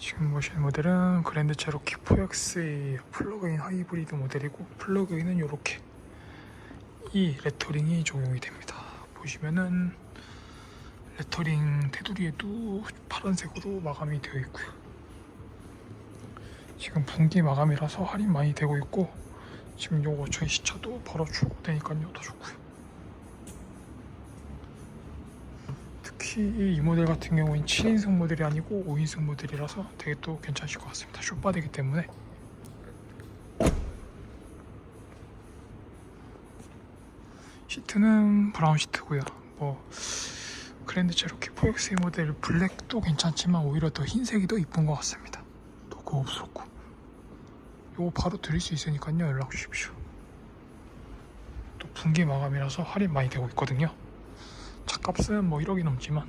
지금 보시는 모델은 그랜드 체로키 4X의 플러그인 하이브리드 모델이고 플러그인은 이렇게 이 레터링이 적용이 됩니다. 보시면은 레터링 테두리에도 파란색으로 마감이 되어 있고요. 지금 분기 마감이라서 할인 많이 되고 있고 지금 요거 저희 시차도 바로 출고되니까요 더 좋고요. 특히 이 모델 같은 경우엔 7인승 모델이 아니고 5인승 모델이라서 되게 또 괜찮으실 것 같습니다. 숏바디기 때문에 시트는 브라운 시트고요. 뭐 그랜드 체로키 4X 모델 블랙도 괜찮지만 오히려 더 흰색이 더 이쁜 것 같습니다. 더 고급스럽고 요거 바로 드릴 수 있으니까요 연락 주십시오. 또 분기 마감이라서 할인 많이 되고 있거든요. 차값은 뭐 1억이 넘지만